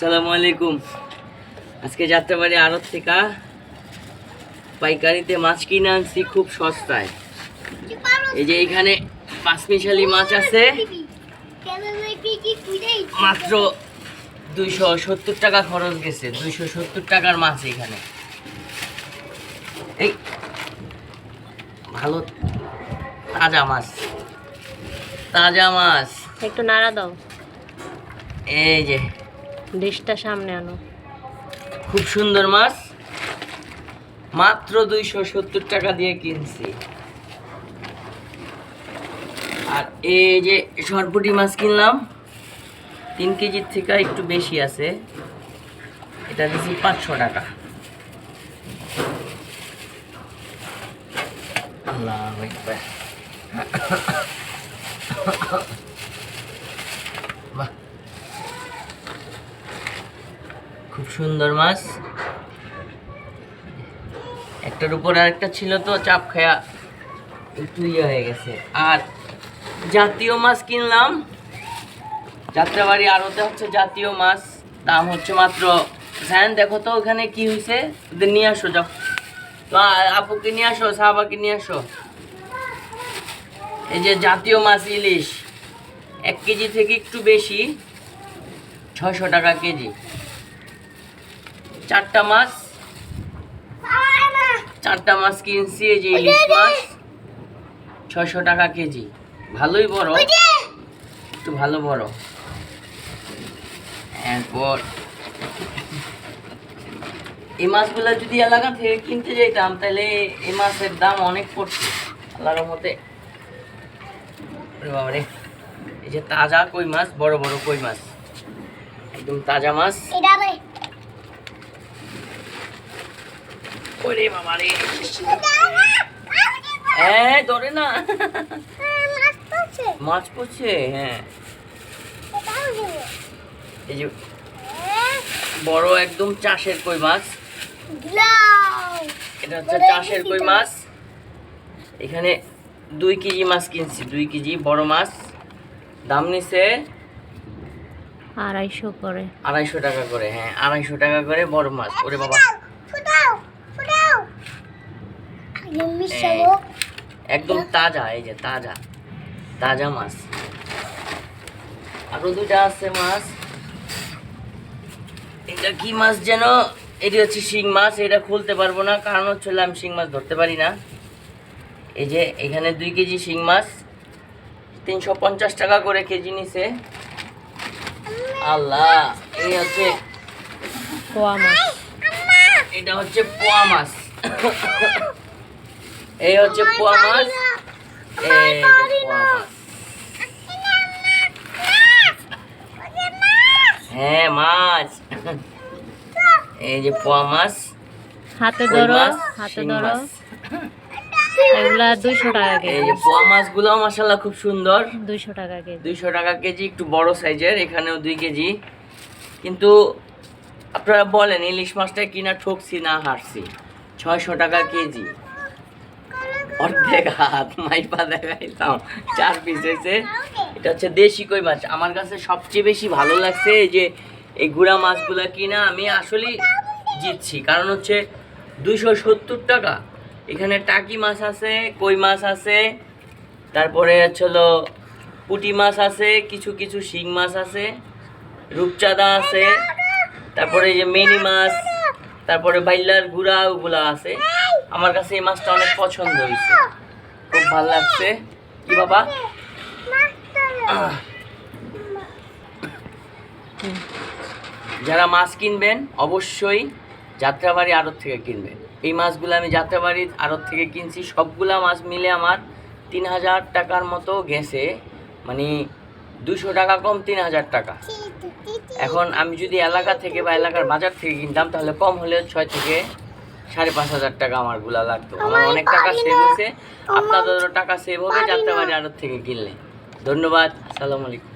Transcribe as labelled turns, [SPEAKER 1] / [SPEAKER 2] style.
[SPEAKER 1] আসসালামু আলাইকুম। আজকে যাত্রাবাড়ি আড়ত থেকে পাইকারিতে মাছ কিনে আনছি খুব সস্তায়। এই যে এইখানে পাঁচমিশালি মাছ আছে। মাত্র দুইশো সত্তর টাকা খরচ গেছে। দুইশো সত্তর টাকার মাছ এখানে এই ভালো তাজা মাছ। তাজা মাছ।
[SPEAKER 2] একটু নাড়া দাও।
[SPEAKER 1] এই যে
[SPEAKER 2] ডিশটা সামনে আনো।
[SPEAKER 1] খুব সুন্দর মাছ। মাত্র দুইশো সত্তর টাকা দিয়ে কিনছি। আর এই যে সরপুটি মাছ কিনলাম, তিন কেজির থেকে একটু বেশি আছে। এটা দিচ্ছি পাঁচশো টাকা। আল্লাহ খুব সুন্দর মাছ। একটার উপর আরেকটা ছিল তো, চাপ খায়া একটু ইয়ে হয়ে গেছে। আর জাতীয় মাছ কিনলাম। যাত্রাবাড়ি আড়তে হচ্ছে জাতীয় মাছ। দাম হচ্ছে মাত্র হ্যাঁ দেখো তো ওখানে কি হয়েছে নিয়ে আসো, যাও। তো আপুকে নিয়ে আসো, সাহাবাকে নিয়ে আসো। এই যে জাতীয় মাছ ইলিশ, এক কেজি থেকে একটু বেশি, ছয়শো টাকা কেজি। চারটা মাছ। চারটা মাছ কিনছি এই যে ইলিশ মাছ। ছশো টাকা কেজি। ভালোই বড়। একটু ভালো বড়। এরপর এই মাছগুলো যদি এলাকা থেকে কিনতে যেতাম তাহলে এই মাছের দাম অনেক পড়ছে আল্লাহর মতে বাবারে। এই যে তাজা কই মাছ বড় বড় কই মাছ। একদম তাজা মাছ। ওরে বাবা রে। হ্যাঁ ধরে না। মাছ পড়ছে হ্যাঁ। এই যে বড় একদম চাষের কই মাছ। এটা হচ্ছে চাষের কই মাছ। এখানে দুই কেজি মাছ কিনছি দুই কেজি বড় মাছ। দাম নিছে
[SPEAKER 2] আড়াইশো করে।
[SPEAKER 1] আড়াইশো টাকা করে হ্যাঁ আড়াইশো টাকা করে বড় মাছ। ওরে বাবা। একদম তাজা এই যে তাজা তাজা মাছ। আরও দুটা আছে মাছ। এটা কি মাছ যেন? এটি হচ্ছে শিং মাছ এটা খুলতে পারব না কারণ হচ্ছে আমি শিং মাছ ধরতে পারি না। এই যে এখানে দুই কেজি শিং মাছ তিনশো পঞ্চাশ টাকা করে কেজি নিছে। আল্লাহ এই হচ্ছে
[SPEAKER 2] কোয়া মাছ।
[SPEAKER 1] এটা হচ্ছে পোয়া মাছ। এই হচ্ছে পোয়া মাছ। এই পোয়া মাছ। হ্যাঁ মাছ। এই যে পোয়া মাছ।
[SPEAKER 2] হাতে ধরো হাতে ধরো। এগুলা দুইশো টাকা
[SPEAKER 1] এই যে পোয়া মাছগুলো মাসাল্লাহ খুব সুন্দর।
[SPEAKER 2] দুইশো টাকা কেজি।
[SPEAKER 1] দুইশো টাকা কেজি একটু বড় সাইজের এখানেও দুই কেজি। কিন্তু আপনারা বলেন ইলিশ মাছটা কিনা ঠকছি না হারছি। ছয়শো টাকা কেজি। অর্ধেক হাত, মাইপা দেখাইলাম চার পিস হয়েছে এটা হচ্ছে দেশি কই মাছ। আমার কাছে সবচেয়ে বেশি ভালো লাগছে এই যে, এই গুড়া মাছগুলো কিনা আমি আসলেই জিতছি। কারণ হচ্ছে দুইশো সত্তর টাকা। এখানে টাকি মাছ আছে, কই মাছ আছে, তারপরে হচ্ছে পুঁটি মাছ আছে, কিছু কিছু শিং মাছ আছে, রূপচাঁদা আছে, তারপরে এই যে মেনি মাছ, তারপরে বাইলার গুড়া ওগুলা আছে। আমার কাছে এই মাছটা অনেক পছন্দ হয়েছে। খুব ভালো লাগছে। কি বাবা? যারা মাছ কিনবেন, অবশ্যই যাত্রাবাড়ি আড়ত থেকে কিনবেন। এই মাছগুলো আমি যাত্রাবাড়ির আড়ত থেকে কিনছি। সবগুলা মাছ মিলে আমার তিন হাজার টাকার মতো গেছে। মানে দুশো টাকা কম তিন হাজার টাকা। এখন আমি যদি এলাকা থেকে বা এলাকার বাজার থেকে কিনতাম, তাহলে কম হলে ছয় থেকে সাড়ে পাঁচ হাজার টাকা আমারগুলা লাগতো। আমার অনেক টাকা সেভ হয়েছে। আপনাদেরও টাকা সেভ হবে যাত্রাবাড়ি আড়ত থেকে কিনলে। ধন্যবাদ আসসালামু আলাইকুম।